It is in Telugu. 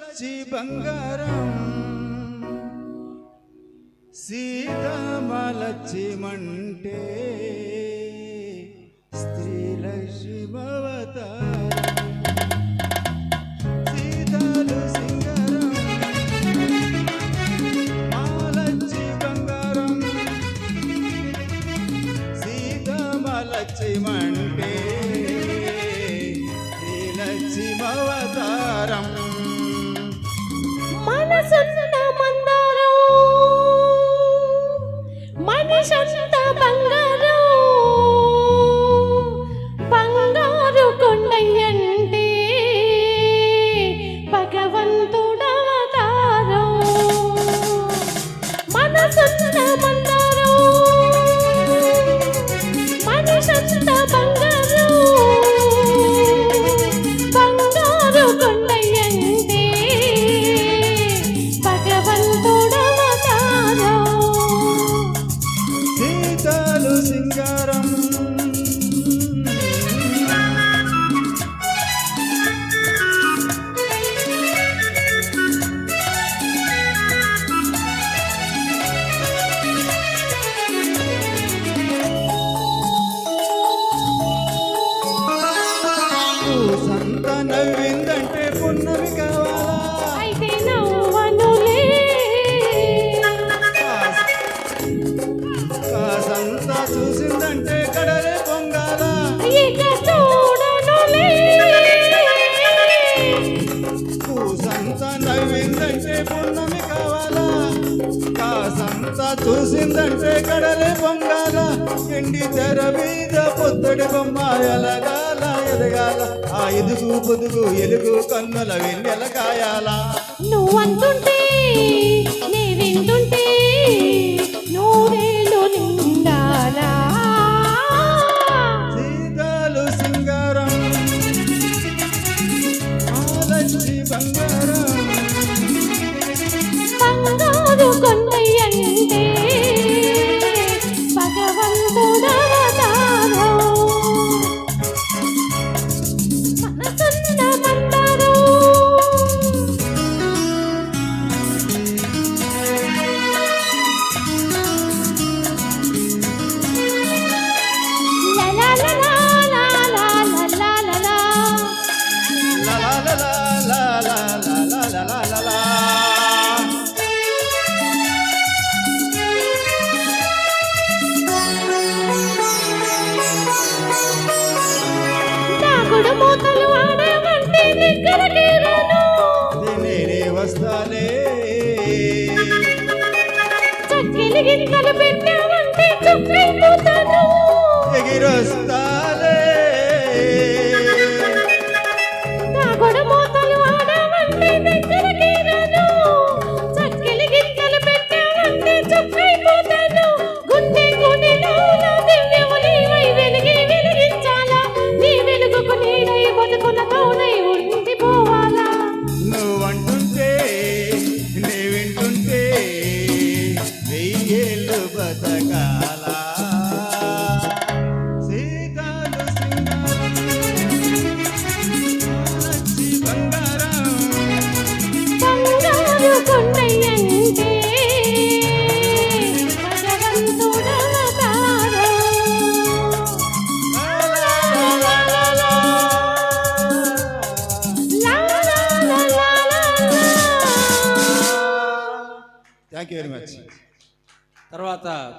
లచ్చి బంగారం. సీతమలచ్చి మంటే స్త్రీలక్ష్మి మనసంత మందారం. మనిషంత బంగారం బంగారు. சிங்காரம் పున్నమి కావాలా? కాసంతా చూసిందంటే కడలే పొంగాల? ఎండి తెర మీద పొత్తడి బొమ్మ ఎలగాల ఎదగాల ఆ ఎదుగు పొదుగు ఎలుగు కన్నుల వెన్నెల కాయాలా? నువ్వంటుంటే దాగుడు మూతలు ఆడమంటే దగ్గరకి రాను. నేనే వస్తానే. చక్కెలి గింతలు చుక్కైపోతాను ఎగిరొస్తాలే బతకాల సీతాలు బంగారం బంగారు కొండయ్యంటే థ్యాంక్ యూ వెరీ మచ్. తర్వాత